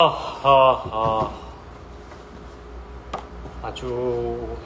아, 아, 아. 아주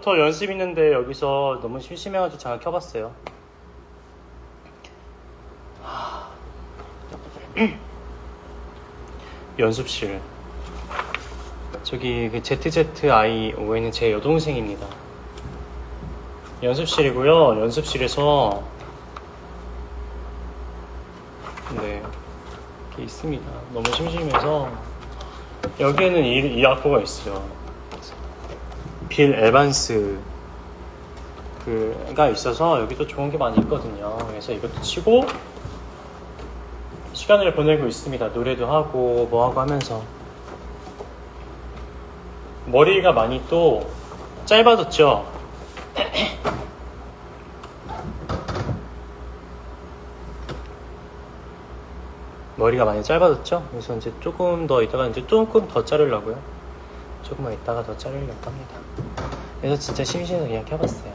7시 반부터 연습 있는데 여기서 너무 심심해가지고 잠깐 켜봤어요. 연습실. 저기 그 ZZIO는 제 여동생입니다. 연습실이고요. 연습실에서 네 이렇게 있습니다. 너무 심심해서 여기에는 이, 이 악보가 있어요. 빌 에반스 그가 있어서 여기도 좋은 게 많이 있거든요. 그래서 이것도 치고 시간을 보내고 있습니다. 노래도 하고 뭐 하고 하면서 머리가 많이 또 짧아졌죠. 머리가 많이 짧아졌죠. 그래서 이제 조금 더 이따가 이제 조금 더 자르려고요. 조금만 이따가 더 자르려고 합니다. 그래서 진짜 심심해서 그냥 켜봤어요.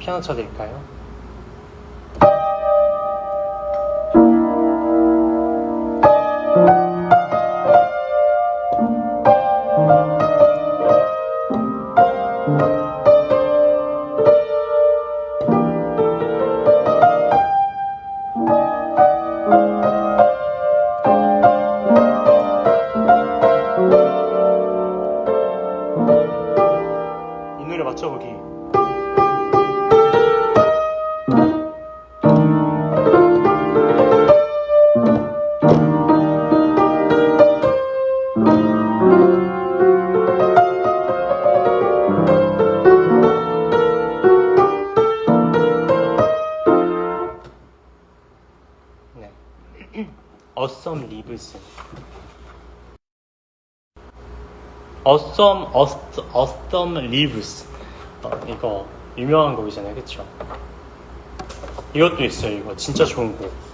피아노 쳐드릴까요? 어썸 어썸 리브스. 어, 이거 유명한 곡이잖아요, 그쵸? 이것도 있어요, 이거 진짜 좋은 곡.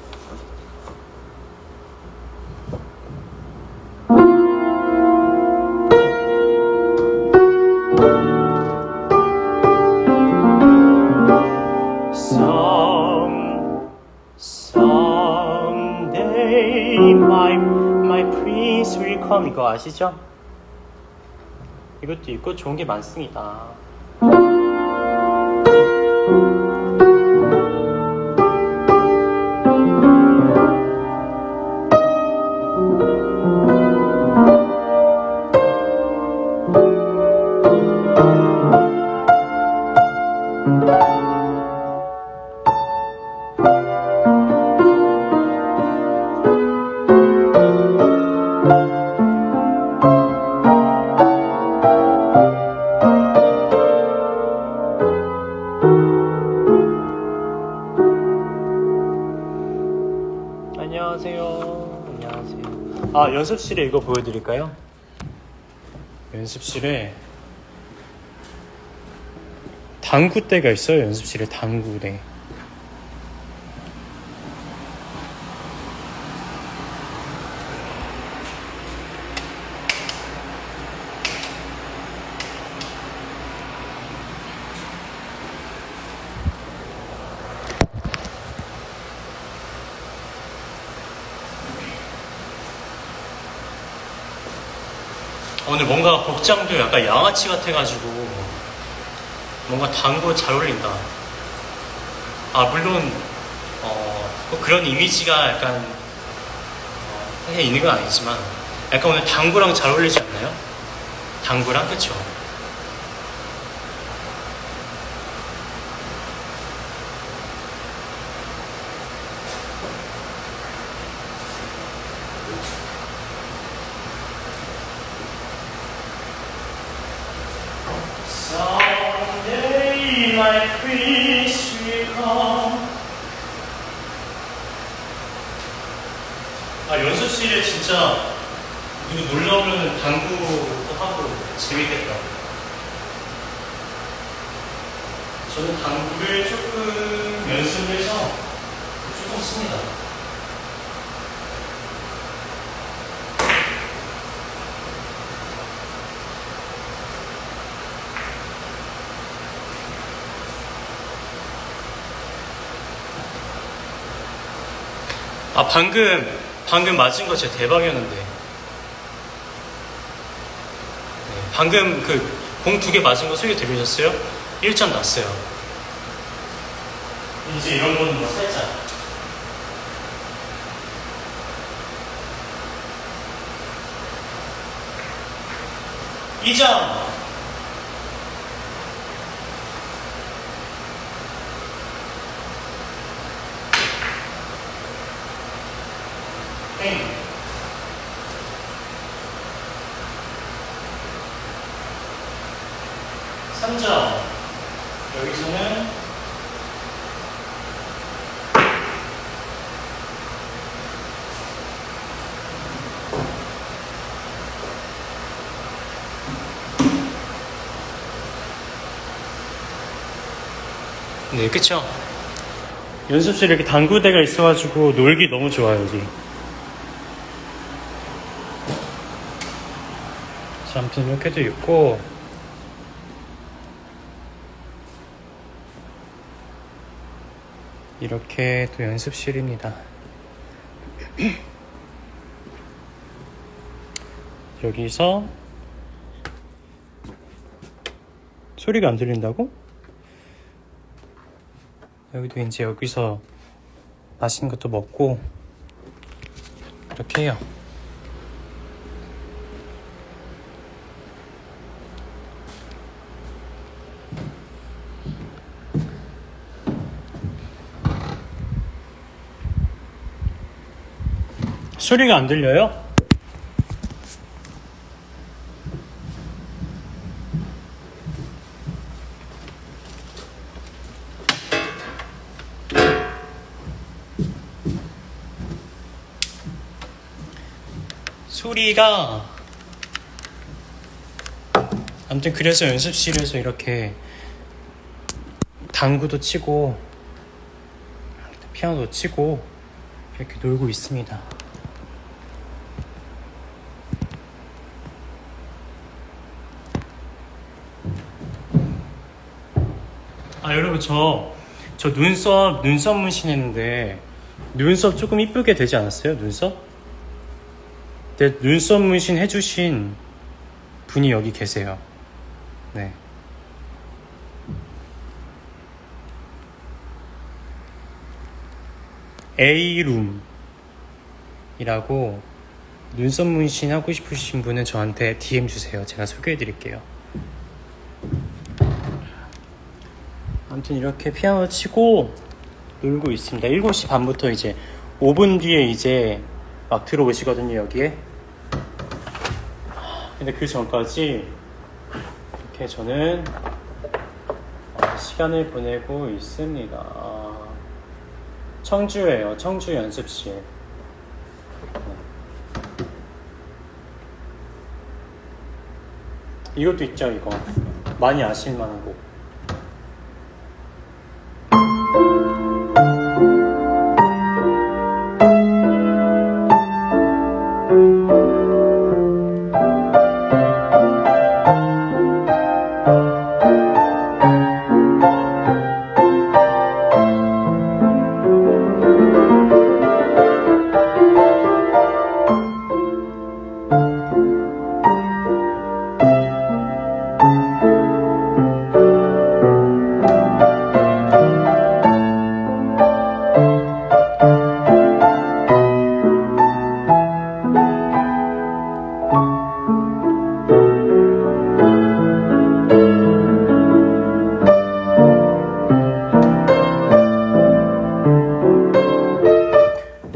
Come 이거 아시죠? 이것도 있고 좋은 게 많습니다. 아, 연습실에 이거 보여드릴까요? 연습실에 당구대가 있어요. 연습실에 당구대. 오늘 뭔가 복장도 약간 양아치 같아가지고 뭔가 당구 잘 어울린다. 아 물론 어, 꼭 그런 이미지가 약간 어, 있는 건 아니지만 약간 오늘 당구랑 잘 어울리지 않나요? 당구랑 그쵸? Someday my. 아 연습실에 진짜 누구 놀러 오면 당구도 하고 재밌겠다. 저는 당구를 조금 연습을 해서 조금 씁니다. 아 방금 방금 맞은 거 진짜 대박이었는데. 네, 방금 그 공 두 개 맞은 거 소리 들으셨어요? 1점 났어요. 이제 이런 거는 뭐 살짝. 이점 땡. 삼점 여기서는 네, 그쵸? 연습실에 이렇게 당구대가 있어가지고 놀기 너무 좋아요, 여기. 자, 아무튼 이렇게도 있고 이렇게 또 연습실입니다. 여기서 소리가 안 들린다고? 여기도 이제 여기서 맛있는 것도 먹고 이렇게 해요. 소리가 안 들려요? 소리가 아무튼 그래서 연습실에서 이렇게 당구도 치고 피아노도 치고 이렇게 놀고 있습니다. 아 여러분 저 저 눈썹 눈썹 문신했는데 눈썹 조금 이쁘게 되지 않았어요 눈썹? 네, 눈썹 문신 해주신 분이 여기 계세요. 네. A룸이라고 눈썹 문신 하고 싶으신 분은 저한테 DM 주세요. 제가 소개해 드릴게요. 아무튼 이렇게 피아노 치고 놀고 있습니다. 7시 반부터 이제 5분 뒤에 이제 막 들어오시거든요, 여기에. 근데 그 전까지 이렇게 저는 어, 시간을 보내고 있습니다. 아, 청주예요, 청주 연습실. 네. 이것도 있죠, 이거. 많이 아실 만한 곡.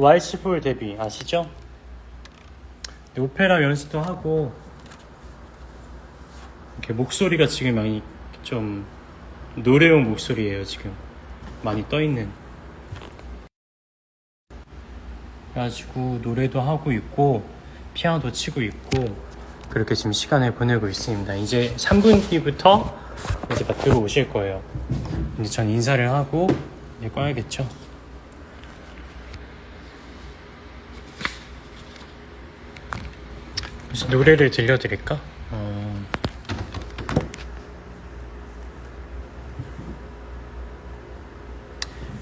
라이츠풀 데뷔 아시죠? 네, 오페라 연습도 하고 이렇게 목소리가 지금 많이 좀 노래용 목소리예요 지금 많이 떠 있는. 그래가지고 노래도 하고 있고 피아노도 치고 있고 그렇게 지금 시간을 보내고 있습니다. 이제 3분 뒤부터 이제 막 들어오실 거예요. 이제 전 인사를 하고 이제 꺼야겠죠. 무슨 노래를 들려드릴까? 어...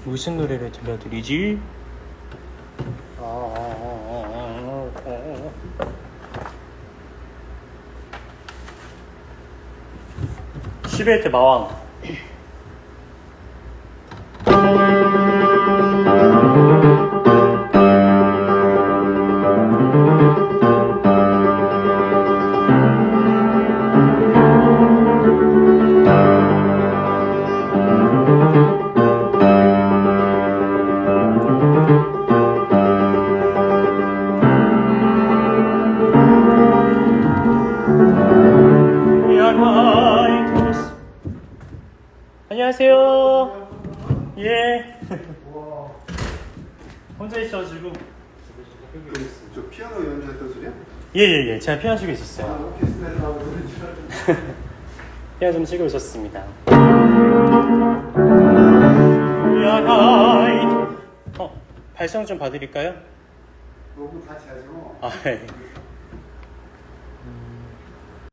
무슨 노래를 들려드리지? 시베트 마왕 혼자 있어가지고. 저 피아노 연주했던 소리야? 예예예. 제가 피아노 치고 아, 있었어요. 오케스트라에서 소리인 줄 알았는데. 피아노 좀 치고 있었습니다. 어 발성 좀 봐드릴까요? 녹음 같이 하지 뭐. 아 네.